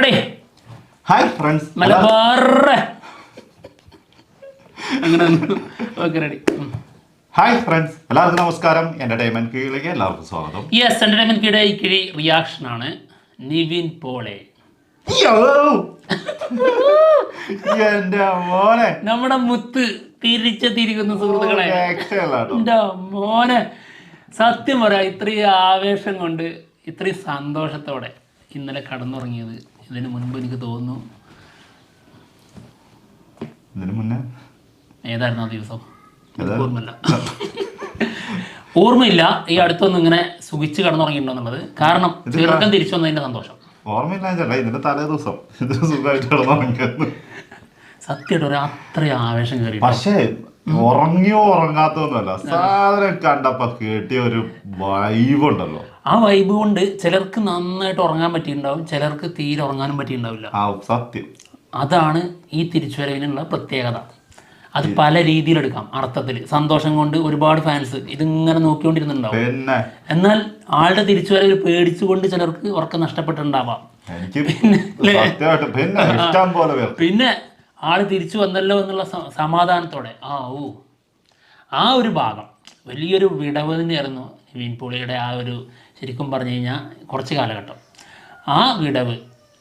Ready hi friends Malabar. അങ്ങനെ okay ready hi friends എല്ലാവർക്കും നമസ്കാരം. എന്റർടൈൻമെന്റ് കീഴിലേക്ക് എല്ലാവർക്കും സ്വാഗതം. യെസ് എന്റർടൈൻമെന്റ് കീഴെ ഈ കിഴി റിയാക്ഷൻ ആണ് നിവിൻ പോളെ! എന്റെ മോനെ. നമ്മുടെ മുത്ത് തിരിച്ചെത്തിയിരിക്കുന്ന സുഹൃത്തുക്കളെ. എന്റെ മോനെ. സത്യം പറയാ ഇത്രയും ആവേശം കൊണ്ട് ഇത്രയും സന്തോഷത്തോടെ ഇന്നലെ കടന്നുറങ്ങിയത്. ഇതിന് മുൻപ് എനിക്ക് തോന്നുന്നു. ഇതിനു മുന്നേ? ഏതായിരുന്നു ആ ദിവസം? ഓർമ്മയില്ല. ഓർമ്മയില്ല. ഈ അടുത്തൊന്നും ഇങ്ങനെ സുഖിച്ച് കടന്നുറങ്ങിയിട്ടുണ്ടോ കാരണം ചെറുക്കം തിരിച്ചു വന്നതിന്റെ സന്തോഷം. ഓർമ്മയില്ല ഇതിന്റെ തലേ ദിവസം. സുഖമായിട്ട് സത്യമായിട്ട് ഒരു അത്ര ആവേശം കയറി പക്ഷേ ഉറങ്ങിയോ ഉറങ്ങാത്തൊന്നുമല്ല സാധനം കണ്ടപ്പോ കേട്ടിയ ഒരു വൈബ് ഉണ്ടല്ലോ ആ വൈബ് കൊണ്ട് ചിലർക്ക് നന്നായിട്ട് ഉറങ്ങാൻ പറ്റിയിട്ടുണ്ടാവും ചിലർക്ക് തീരെ ഉറങ്ങാനും പറ്റിയിട്ടുണ്ടാവില്ല. സത്യം. അതാണ് ഈ തിരിച്ചുവരവിനുള്ള പ്രത്യേകത. അത് പല രീതിയിലെടുക്കാം അർത്ഥത്തിൽ. സന്തോഷം കൊണ്ട് ഒരുപാട് ഫാൻസ് ഇതിങ്ങനെ നോക്കിക്കൊണ്ടിരുന്നുണ്ടാവും. എന്നാൽ ആളുടെ തിരിച്ചുവരവിൽ പേടിച്ചുകൊണ്ട് ചിലർക്ക് ഉറക്കം നഷ്ടപ്പെട്ടിട്ടുണ്ടാവാം. പിന്നെ ആൾ തിരിച്ചു വന്നല്ലോ എന്നുള്ള സമാധാനത്തോടെ ആ ഓ. ആ ഒരു ഭാഗം. വലിയൊരു വിടവ് തന്നെയായിരുന്നു മീൻ പോളിയുടെ ആ ഒരു ശരിക്കും പറഞ്ഞു കഴിഞ്ഞാൽ കുറച്ച് കാലഘട്ടം. ആ വിടവ്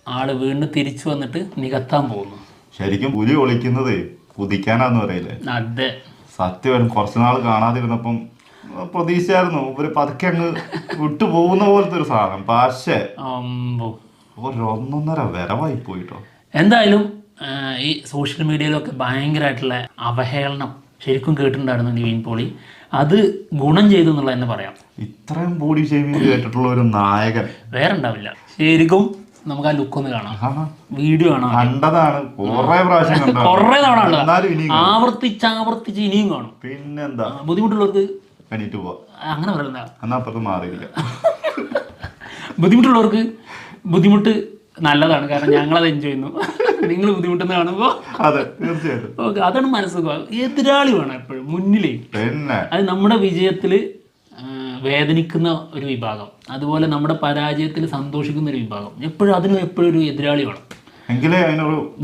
ആൾ വീണ്ടും തിരിച്ചു വന്നിട്ട് നികത്താൻ പോകുന്നു. ശരിക്കും പുലി ഒളിക്കുന്നത് കുതിക്കാനാന്ന് പറയില്ലേ? അതെ. സത്യം കുറച്ച് നാൾ കാണാതിരുന്നപ്പം പ്രതീക്ഷയായിരുന്നു. ഒരു പതുക്കെ അങ്ങ് വിട്ടു പോകുന്ന പോലത്തെ ഒരു സാധനം. പക്ഷേ ഒന്നൊന്നര വരവായി പോയിട്ടോ. എന്തായാലും ഈ സോഷ്യൽ മീഡിയയിലൊക്കെ ഭയങ്കരമായിട്ടുള്ള അവഹേളനം ശരിക്കും കേട്ടിട്ടുണ്ടായിരുന്നു നിവിൻ പോളി. അത് ഗുണം ചെയ്തു എന്നുള്ള തന്നെ പറയാം. ഇത്രയും ബോഡി ഷേമിങ് കേട്ടിട്ടുള്ള ഒരു നായകൻ. വേറെ ഉണ്ടാവില്ല ശരിക്കും നമുക്ക് ആ ലുക്ക് ഒന്ന് കാണാം. വീഡിയോ കാണാം കണ്ടതാണ്. കുറെ പ്രാവശ്യം കുറേ തവണ. ആവർത്തിച്ച് ആവർത്തിച്ച് ഇനിയും കാണും. പിന്നെന്താ? ബുദ്ധിമുട്ടുള്ളവർക്ക് എണീറ്റ് പോവാ. അങ്ങനെ പറയുന്ന എന്നാ അപ്പുറത്ത് മാറിയിരിക്കാം. ബുദ്ധിമുട്ടുള്ളവർക്ക് ബുദ്ധിമുട്ട് നല്ലതാണ്. കാരണം ഞങ്ങളത് എൻജോയ് ചെയ്യുന്നു. നിങ്ങൾ ബുദ്ധിമുട്ടെന്ന് കാണുമ്പോൾ അതെ തീർച്ചയായിട്ടും. ഓക്കെ അതാണ് മനസ്സിലാക്കുക എതിരാളി വേണം എപ്പോഴും മുന്നിലേ. പിന്നെ? അത് നമ്മുടെ വിജയത്തിൽ വേദനിക്കുന്ന ഒരു വിഭാഗം. അതുപോലെ നമ്മുടെ പരാജയത്തിൽ സന്തോഷിക്കുന്ന ഒരു വിഭാഗം. എപ്പോഴും അതിനും എപ്പോഴും ഒരു എതിരാളി വേണം. എങ്കിലേ അതിനൊരു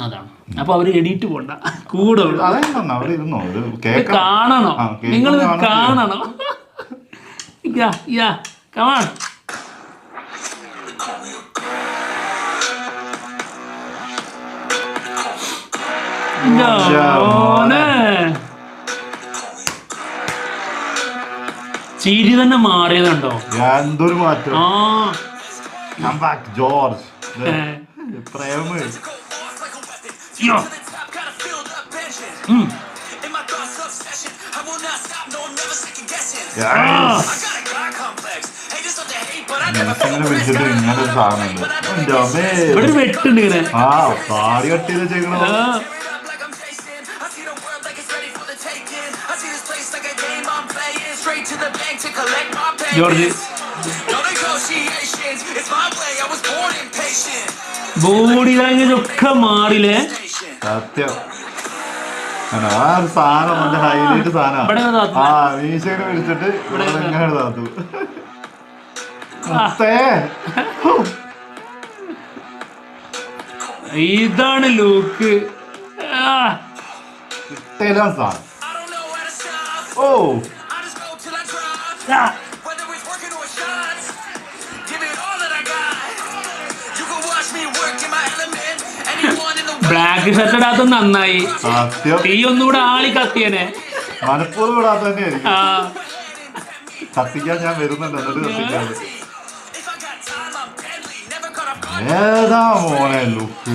അതാണ്. അപ്പൊ അവർ എണീറ്റ് പോണ്ട. കൂടെ കാണണം. നിങ്ങൾ കാണണം. കാണണം. യാ യാ കമാൺ ചിരി തന്നെ മാറിയതുണ്ടോ? എന്തൊരു മാറ്റം. ആ. Come back, George. പ്രേമ ഇങ്ങനെ വെട്ടുണ്ട് ഇങ്ങനെ. ആ താടി കട്ടിയത് ചെയ്യണോ ജോർജ് ബോഡി ലാംഗ്വേജ് ഒക്കെ മാറില്ലേ? സത്യം. ആണ്. ആ ഒരു സാധനം നല്ല ഹൈലൈറ്റ് സാധനം. ആ വിളിച്ചിട്ട് ഇവിടെ താത്തു. ഇതാണ് ലൂക്ക്. കിട്ടേലാ സാധനം. ഓ Whether it's working or shots, give it all that I got. You can watch me work in my element. Anyone in the black shirt ഇടാത്ത നന്നായി സത്യം തീ ഒന്നുകൂടെ ആളി കത്തിയനെ മനഃപൂർവം ഇടാത്ത തന്നെയായിരിക്കും ആ കത്തിക്കാൻ ഞാൻ വരുന്നുണ്ട് എന്നിട്ട് കത്തിക്കാൻ I. ഏതാ മോനെ look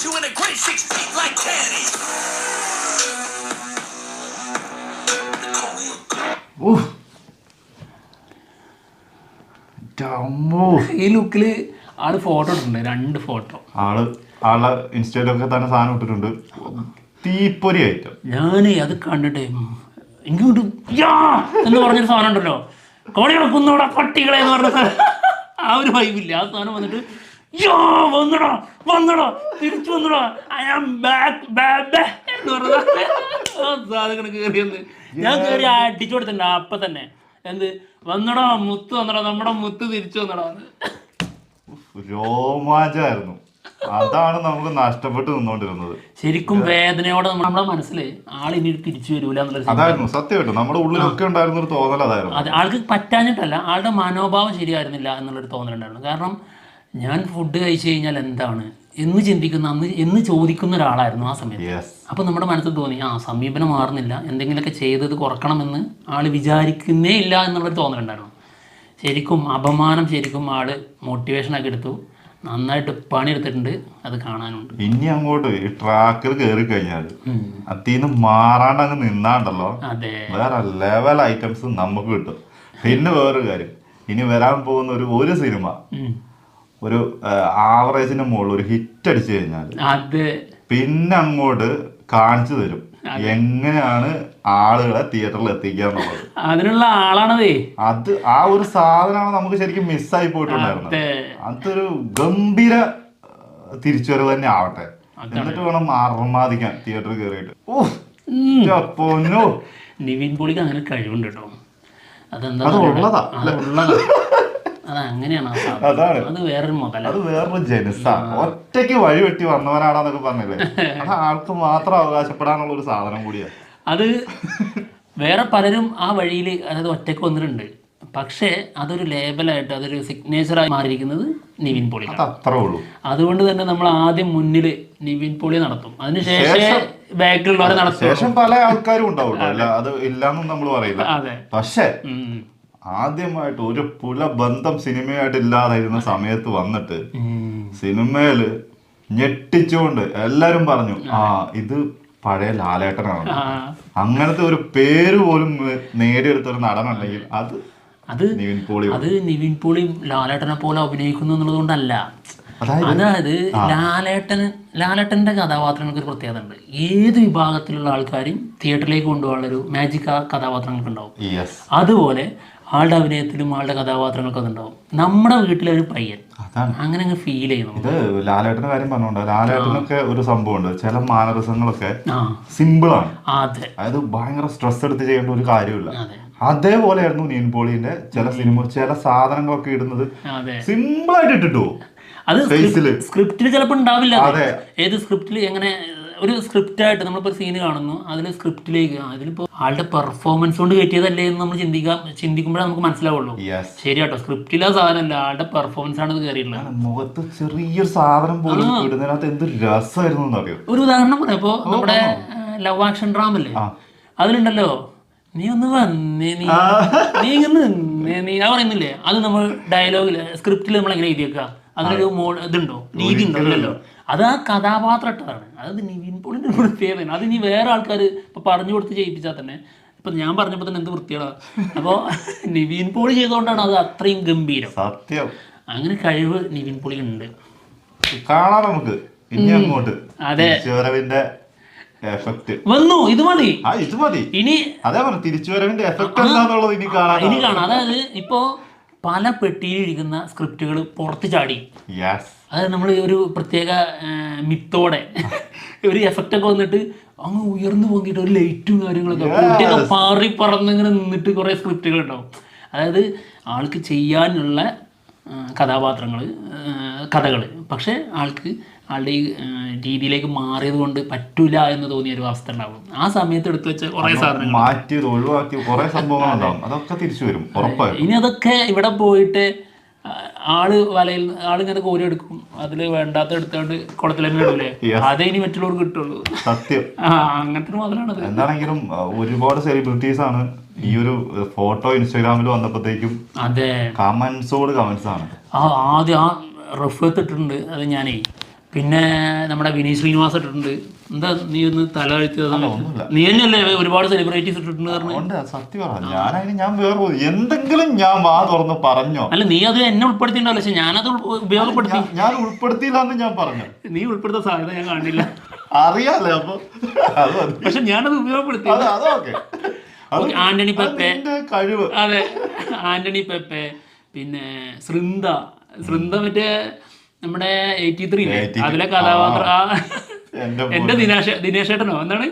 put you in a great six feet like candy. ഉഫ്. ഡമ്മോ. ഈ ലുക്കിൽ ആൾ ഫോട്ടോ ഇട്ടിട്ടുണ്ട് രണ്ട് ഫോട്ടോ ആൾ ആളെ ഇൻസ്റ്റയിലൊക്കെ തന്നെ സാധനം ഇട്ടിട്ടുണ്ട് തീപ്പൊരി ഐറ്റം ഞാനേ അത് കണ്ടിട്ട് ഇങ്ങോട്ട് യാ എന്ന് പറഞ്ഞൊരു സാധനം ഉണ്ടല്ലോ കോടി കിടക്കുന്നോടാ പട്ടികളെ എന്ന് പറഞ്ഞ. ആ ഒരു വൈബില്ല ആ സാധനം വന്നിട്ട് യോ വന്നടാ വന്നടാ തിരിച്ചു വന്നടാ. ഐ ആം ബാക്ക് ബാബേ എന്ന് പറഞ്ഞ സാധനം കയറിയെന്ന് ഞാൻ കയറി അടിച്ചു കൊടുത്തിട്ടുണ്ട് അപ്പൊ തന്നെ. എന്ത്? വന്നടാ മുത്ത് വന്നടാ നമ്മുടെ മുത്ത് തിരിച്ചു വന്നടാ. രോമാഞ്ചായിരുന്നു. അതാണ് നമുക്ക് നഷ്ടപ്പെട്ട് നിന്നോണ്ടിരുന്നത്. ശരിക്കും വേദനയോടെ നമ്മ- നമ്മുടെ മനസ്സിൽ ഇനി തിരിച്ചു വരൂല. അതായിരുന്നു സത്യമായിട്ടും. നമ്മുടെ ഉള്ളിലൊക്കെ ഉണ്ടായിരുന്ന ഒരു തോന്നൽ അതായിരുന്നു അത് ആൾക്ക് പറ്റാഞ്ഞിട്ടല്ല ആളുടെ മനോഭാവം ശരിയായിരുന്നില്ല എന്നുള്ളൊരു തോന്നലുണ്ടായിരുന്നു. കാരണം ഞാൻ ഫുഡ് കഴിച്ചു കഴിഞ്ഞാൽ എന്താണ്? എന്ന് ചിന്തിക്കുന്ന അന്ന് എന്ന് ചോദിക്കുന്ന ഒരാളായിരുന്നു ആ സമയത്ത്. അപ്പോൾ നമ്മുടെ മനസ്സിൽ തോന്നി ആ സമീപനം മാറുന്നില്ല. എന്തെങ്കിലുമൊക്കെ ചെയ്തത് കുറക്കണമെന്ന് ആൾ വിചാരിക്കുന്നേ ഇല്ല എന്നുള്ളൊരു തോന്നലുണ്ടായിരുന്നു. ശരിക്കും അപമാനം ശരിക്കും ആൾ മോട്ടിവേഷനൊക്കെ എടുത്തു. നന്നായിട്ട് പണിയെടുത്തിട്ടുണ്ട്. അത് കാണാനുണ്ട്. ഇനി അങ്ങോട്ട് ഈ ട്രാക്കിൽ കയറി കഴിഞ്ഞാൽ. അതിന്ന് മാറാണ്ട് അങ്ങ് നിന്നാണ്ടല്ലോ. വേറെ ലെവൽ ഐറ്റംസ് നമുക്ക് കിട്ടും. പിന്നെ വേറൊരു കാര്യം. ഇനി വരാൻ പോകുന്ന ഒരു ഒരു സിനിമ. ഒരു ആവറേജിന് മുകളിൽ ഒരു ഹിറ്റ് അടിച്ചു കഴിഞ്ഞാൽ അത് പിന്നെ അങ്ങോട്ട് കാണിച്ചു തരും. എങ്ങനെയാണ് ആളുകളെ തിയേറ്ററിൽ എത്തിക്കുക എന്നുള്ളത്. അതിനുള്ള ആളാണതേ. അത് ആ ഒരു സാധനമാണ് നമുക്ക് ശരിക്കും മിസ്സായി പോയിട്ടുണ്ടായിരുന്നത്. അതെ. അതൊരു ഗംഭീര തിരിച്ചുവരവ് തന്നെ ആവട്ടെ. എന്നിട്ട് വേണം അർമാദിക്കാൻ തിയേറ്ററിൽ കയറിയിട്ട്. ഓ നിവിൻ പോളിക്ക് അങ്ങനെ കഴിവുണ്ട് കേട്ടോ. അതെന്താ അത് ഉള്ളതാ, ഉള്ളതാ. അത് അങ്ങനെയാണ് ആ സാധനം. അതാണ്. അത് വേറൊരു മുതല അത് വേറൊരു ഒറ്റയ്ക്ക് വഴി വെട്ടി വന്നവനാണെന്നൊക്കെ പറഞ്ഞില്ലേ? അത് ആൾക്ക് മാത്രം അവകാശപ്പെടാനുള്ള ഒരു സാധനം കൂടിയാ. അത് വേറെ പലരും ആ വഴിയിൽ അതായത് ഒറ്റയ്ക്ക് വന്നിട്ടുണ്ട്. പക്ഷേ അതൊരു ലേബലായിട്ട് അതൊരു സിഗ്നേച്ചറായി മാറിയിരിക്കുന്നത് നിവിൻ അത് അത്രേ ഉള്ളൂ. അതുകൊണ്ട് തന്നെ നമ്മൾ ആദ്യം മുന്നിൽ നിവിൻ പോളി നടത്തും. അതിനുശേഷം ബാക്കിലുള്ളവരെ നടത്തും. ശേഷം പല ആൾക്കാരും ഉണ്ടാവും അല്ല അത് ഇല്ലാന്നും നമ്മൾ പറയില്ല. അതെ. പക്ഷേ ഉം. ആദ്യമായിട്ട് ഒരു പുല ബന്ധം സിനിമയായിട്ട് ഇല്ലാതായിരുന്ന സമയത്ത് വന്നിട്ട്. സിനിമയിൽ ഞെട്ടിച്ചുകൊണ്ട് എല്ലാരും പറഞ്ഞു ആ. ഇത് പഴയ ലാലേട്ടനാണ് അങ്ങനത്തെ ഒരു പേര് പോലും നേടിയെടുത്ത ഒരു നടനല്ലെങ്കിൽ അത് അത് നിവിൻ പോളി അത് നിവിൻ പോളി ലാലേട്ടനെ പോലെ അഭിനയിക്കുന്നു എന്നുള്ളത് കൊണ്ടല്ല അതായത് ലാലേട്ടൻ ലാലേട്ടന്റെ കഥാപാത്രങ്ങൾക്ക് ഒരു പ്രത്യേകത ഉണ്ട്. ഏത് വിഭാഗത്തിലുള്ള ആൾക്കാരും തിയേറ്ററിലേക്ക് കൊണ്ടുപോകാനുള്ള ഒരു മാജിക് ആ കഥാപാത്രങ്ങൾക്ക് ഉണ്ടാവും അതുപോലെ ആളുടെ അഭിനയത്തിലും ആളുടെ കഥാപാത്രങ്ങൾക്കും അതുണ്ടാവും. നമ്മുടെ വീട്ടിലെ ഒരു പയ്യൻ അങ്ങനെ അങ്ങ് ഫീൽ ചെയ്യുന്നു ഇത് ലാലേട്ടന്റെ കാര്യം പറഞ്ഞോണ്ട് ലാലേട്ടനൊക്കെ ഒരു സംഭവമുണ്ട്. ചില മാനരസങ്ങളൊക്കെ സിമ്പിൾ ആണ്. അതെ. അതായത് ഭയങ്കര സ്ട്രെസ് എടുത്ത് ചെയ്യേണ്ട ഒരു കാര്യമില്ല അതെ. അതേപോലെയായിരുന്നു നീൻ പോളിന്റെ ചില സിനിമ ചില സാധനങ്ങളൊക്കെ ഇടുന്നത് സിമ്പിൾ ആയിട്ട് ഇട്ടിട്ട്? അത് സ്ക്രിപ്റ്റിൽ ചിലപ്പോൾ ഉണ്ടാവില്ല. ഏത് സ്ക്രിപ്റ്റിൽ എങ്ങനെ ഒരു സ്ക്രിപ്റ്റ് ആയിട്ട് നമ്മളിപ്പോൾ ഒരു സീന് കാണുന്നു. അതിൽ സ്ക്രിപ്റ്റിലേക്ക് അതിലിപ്പോൾ ആളുടെ പെർഫോമൻസ് കൊണ്ട് കയറ്റിയതല്ലേ എന്ന് നമ്മൾ ചിന്തിക്കാം ചിന്തിക്കുമ്പോഴേ നമുക്ക് മനസ്സിലാവുള്ളൂ. ശരി കേട്ടോ സ്ക്രിപ്റ്റിലെ സാധനമല്ല ആളുടെ പെർഫോമൻസ് ആണ് ഇത് കയറിയിട്ടുള്ളത് മുഖത്ത് ചെറിയൊരു സാധനം പോലും ഇടുന്നതിനകത്ത് എന്ത് രസമായിരുന്നു എന്നറിയോ? ഒരു ഉദാഹരണം പറയാം. ഇപ്പോൾ നമ്മുടെ ലവ് ആക്ഷൻ ഡ്രാമ അല്ലേ അതിലുണ്ടല്ലോ നീ ഒന്ന് വന്നേ നീ നീ ഇങ്ങനെ നിന്നേ നീ ആ പറയുന്നില്ലേ അത് നമ്മൾ ഡയലോഗിൽ സ്ക്രിപ്റ്റിൽ നമ്മൾ എങ്ങനെ എഴുതിയേക്കുക അതിനൊരു മോ ഇതുണ്ടോ? രീതി ഉണ്ടോ ഇല്ലല്ലോ. അത് ആ കഥാപാത്രം ഇട്ടതാണ് അത് നിവിൻ പോളിന്റെ പ്രത്യേകതയാണ് അത് ഇനി വേറെ ആൾക്കാർ ഇപ്പം പറഞ്ഞു കൊടുത്ത് ചെയ്യിപ്പിച്ചാൽ തന്നെ. ഇപ്പം ഞാൻ പറഞ്ഞപ്പോൾ തന്നെ എന്ത് വൃത്തിയാണ് അപ്പോൾ നിവിൻ പോളി ചെയ്തുകൊണ്ടാണ് അത് അത്രയും ഗംഭീരം. സത്യം. അങ്ങനെ കഴിവ് നിവിൻ പോളി ഉണ്ട്. കാണാം നമുക്ക്. ഇനി അങ്ങോട്ട്. അതെ. എഫക്റ്റ് വന്നു. ഇത് മതി. ഇത് മതി. ഇനി അതേ പറഞ്ഞു തിരിച്ചുവരവിന്റെ എഫക്റ്റ് എന്താന്നുള്ളത് ഇനി കാണാം. ഇനി കാണാം. അതായത് ഇപ്പോ പല പെട്ടിയിലിരിക്കുന്ന സ്ക്രിപ്റ്റുകൾ പുറത്തു ചാടി. യെസ് അതായത് നമ്മൾ ഒരു പ്രത്യേക മിത്തോടെ ഒരു എഫക്റ്റ് ഒക്കെ വന്നിട്ട് അങ്ങ് ഉയർന്നു പൊങ്ങിയിട്ട് ഒരു ലൈറ്റും കാര്യങ്ങളൊക്കെ. കുട്ടിയൊക്കെ പാറി പറന്നിങ്ങനെ നിന്നിട്ട് കുറേ സ്ക്രിപ്റ്റുകൾ ഉണ്ടാവും. അതായത് ആൾക്ക് ചെയ്യാനുള്ള കഥാപാത്രങ്ങൾ കഥകൾ പക്ഷേ ആൾക്ക് ആളുടെ ഈ രീതിയിലേക്ക് മാറിയത് കൊണ്ട് പറ്റൂല എന്ന് തോന്നിയ ഒരു അവസ്ഥ ഉണ്ടാവും. ആ സമയത്ത് എടുത്തു വെച്ച കുറേ സാധനങ്ങൾ മാറ്റിയത് ഒഴിവാക്കി കുറെ സംഭവങ്ങൾ ഉണ്ടാവും. അതൊക്കെ തിരിച്ചു വരും ഇനി അതൊക്കെ ഇവിടെ പോയിട്ട് ആൾ വലയിൽ ആളിങ്ങനെ കോരി എടുക്കും. അതിൽ വേണ്ടാത്ത എടുത്തോണ്ട് കുളത്തിലെന്നെ ഇടൂലേ? അതേ ഇനി മറ്റുള്ളവർക്ക് കിട്ടുള്ളൂ. സത്യം. ആ അങ്ങനത്തെ മാത്രമാണ് എന്താണെങ്കിലും ഒരുപാട് സെലിബ്രിറ്റീസ് ആണ് ഈ ഒരു ഫോട്ടോ ഇൻസ്റ്റാഗ്രാമിൽ വന്നപ്പോഴത്തേക്കും അതെ. കമന്റ്സോട് കമന്റ്സ് ആണ്. ആ ആദ്യം ആ റഫ് ഇട്ടിട്ടുണ്ട്. അത് ഞാനേ പിന്നെ നമ്മുടെ വിനീത് ശ്രീനിവാസ് ഇട്ടിട്ടുണ്ട്. എന്താ നീ ഒന്ന് തല ഒന്നുമില്ല. നീ തന്നെയല്ലേ ഒരുപാട് സെലിബ്രിറ്റീസ് ഇട്ടിട്ടുണ്ട് പറഞ്ഞു? സത്യം ഞാനതിന് ഞാൻ വേറെ എന്തെങ്കിലും ഞാൻ വാ തുറന്ന് പറഞ്ഞോ? അല്ല നീ അത് എന്നെ ഉൾപ്പെടുത്തിയിട്ടുണ്ടല്ലോ പക്ഷെ ഞാനത് ഉപയോഗപ്പെടുത്തി. ഞാൻ- ഉൾപ്പെടുത്തിയില്ല എന്ന് ഞാൻ പറഞ്ഞു? നീ ഉൾപ്പെടുത്ത സാധ്യത ഞാൻ കാണില്ല. അറിയാലേ അപ്പൊ. പക്ഷെ ഞാനത് ഉപയോഗപ്പെടുത്തി. ആന്റണി പെപ്പെ. കഴിവ്. അതെ ആന്റണി പെപ്പെ. പിന്നെ സൃന്ദ സൃന്ദ മറ്റേ നമ്മുടെ എയ്റ്റി ത്രീ അതിലെ കഥാപാത്രം ആ. എന്റെ ദിനേശ ദിനേശ് ഏട്ടനോ എന്താണ്?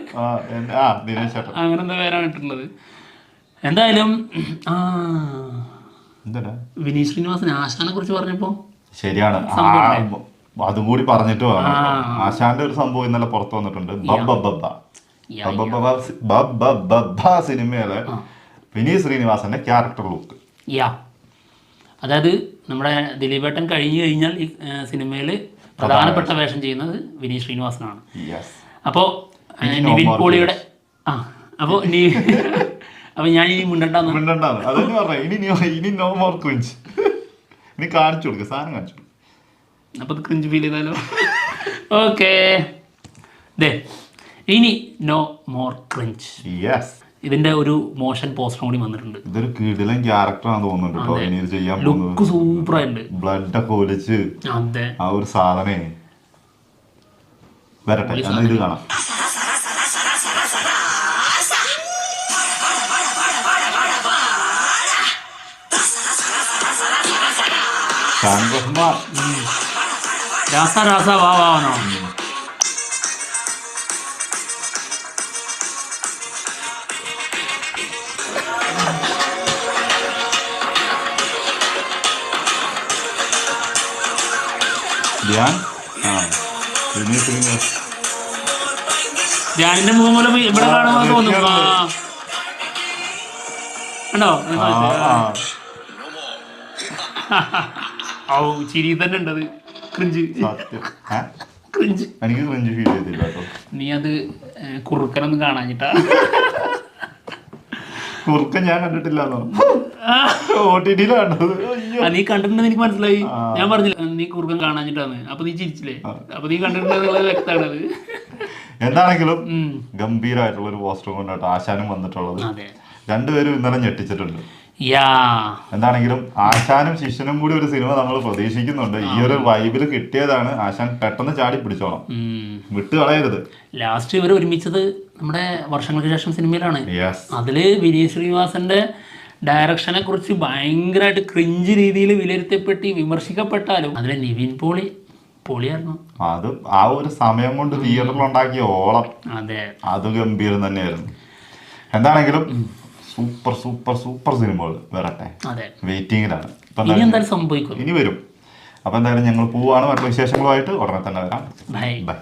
അങ്ങനെ എന്താ പേരാണ് ഇട്ടുള്ളത് എന്തായാലും ആ. വിനീത് ശ്രീനിവാസൻ ആശാനെ കുറിച്ച് പറഞ്ഞപ്പോ ശരിയാണ്. അതും കൂടി പറഞ്ഞിട്ട് ആശാന്റെ ഒരു സംഭവം ഇന്നലെ പുറത്തു വന്നിട്ടുണ്ട്. സിനിമയിലെ വിനീത് ശ്രീനിവാസന്റെ ക്യാരക്ടർ ലുക്ക് യാ. അതായത് നമ്മുടെ ദിലീപേട്ടൻ കഴിഞ്ഞു കഴിഞ്ഞാൽ ഈ സിനിമയിൽ പ്രധാനപ്പെട്ട വേഷം. ചെയ്യുന്നത് വിനീത് ശ്രീനിവാസനാണ്. അപ്പോൾ നിവിൻ പോളിയുടെ ആ അപ്പോൾ നീ അപ്പോൾ ഞാൻ ഇനി മുണ്ടണ്ടാന്ന് മിണ്ടണ്ടാണ് അതന്നെ പറഞ്ഞു ഇനി ഇനി നോ മോർ ക്രിഞ്ച് ഇനി കാണിച്ചു കൊടുക്ക സാധനം കാണിച്ചു കൊടുക്ക്. അപ്പോൾ അത് ക്രിഞ്ച് ഫീൽ ചെയ്താലോ? ഓക്കേ ദേ ഇനി നോ മോർ ക്രിഞ്ച് യെസ് ഇതിന്റെ ഒരു മോഷൻ പോസ്റ്റർ കൂടി വന്നിട്ടുണ്ട്. ഇതൊരു കിടിലൻ ക്യാരക്ടറാണ് തോന്നുന്നുണ്ട് ചെയ്യാൻ ലുക്ക് ലുക്ക് സൂപ്പറായിട്ടുണ്ട്. ബ്ലഡ് ഒക്കെ ഒലിച്ച് ആ ഒരു സാധനേ. വരട്ടെ ഇത് കാണാം. രാസ രാസ വാ വാവനോ ധ്യാൻ ആ വിനീത് ശ്രീനിവാസ് ധ്യാനിന്റെ മുഖം മൂലം ഇവിടെ കാണുമ്പോൾ തോന്നും. ആ. കണ്ടോ ആ ആ ഔ ചിരി തന്നെ ഉണ്ടത് ക്രിഞ്ച്. സത്യം. ഏ? ക്രിഞ്ച്. എനിക്ക് ക്രിഞ്ച് ഫീൽ ചെയ്തില്ല കേട്ടോ. നീ അത് ഏ, കുറുക്കനൊന്നും കാണാഞ്ഞിട്ടാ? കുറുക്കൻ ഞാൻ കണ്ടിട്ടില്ല നീ കണ്ടിട്ടുണ്ടെന്ന് എനിക്ക് മനസ്സിലായി. ഞാൻ പറഞ്ഞില്ല നീ കുറുക്കൻ കാണാഞ്ഞിട്ടാണ് അപ്പൊ നീ ചിരിച്ചില്ലേ? അപ്പൊ നീ കണ്ടിട്ടുണ്ടെന്നുള്ളത് വ്യക്തമാണത്. എന്താണെങ്കിലും. ഗംഭീരമായിട്ടുള്ള ഒരു പോസ്റ്റർ കൊണ്ടാട്ടോ ആശാനും വന്നിട്ടുള്ളത്. രണ്ടുപേരും ഇന്നലെ ഞെട്ടിച്ചിട്ടുണ്ട്. യാ. എന്താണെങ്കിലും ആശാനും ശിഷ്യനും കൂടി ഒരു സിനിമ നമ്മൾ പ്രതീക്ഷിക്കുന്നുണ്ട്. ഈ ഒരു വൈബിൽ കിട്ടിയതാണ് ആശാൻ പെട്ടെന്ന് ചാടി പിടിച്ചോണം വിട്ടുകളയരുത് കളയരുത്. ലാസ്റ്റ് ഇവർ ഒരുമിച്ചത് നമ്മുടെ വർഷങ്ങൾക്ക് ശേഷം സിനിമയിലാണ്. അതിൽ അതിൽ വിനീത് ശ്രീനിവാസന്റെ ഡയറക്ഷനെ കുറിച്ച് ഭയങ്കരമായിട്ട് ക്രിഞ്ച് രീതിയിൽ വിലയിരുത്തപ്പെട്ട് വിമർശിക്കപ്പെട്ടാലും അതിലെ നിവിൻ പോളി പോളിയായിരുന്നു. അത് ആ ഒരു സമയം കൊണ്ട് തിയേറ്ററിൽ ഉണ്ടാക്കിയ ഓളം. അതെ. അത് ഗംഭീരം തന്നെയായിരുന്നു. എന്താണെങ്കിലും സൂപ്പർ സൂപ്പർ സൂപ്പർ സിനിമകൾ വരട്ടെ. അതെ. വെയിറ്റിംഗിലാണ് ഇനി എന്തായാലും സംഭവിക്കും. ഇനി വരും. അപ്പൊ എന്തായാലും ഞങ്ങൾ പോവാണ്. മറ്റു വിശേഷങ്ങളുമായിട്ട് ഉടനെ തന്നെ വരാം. ബൈ. ബൈ.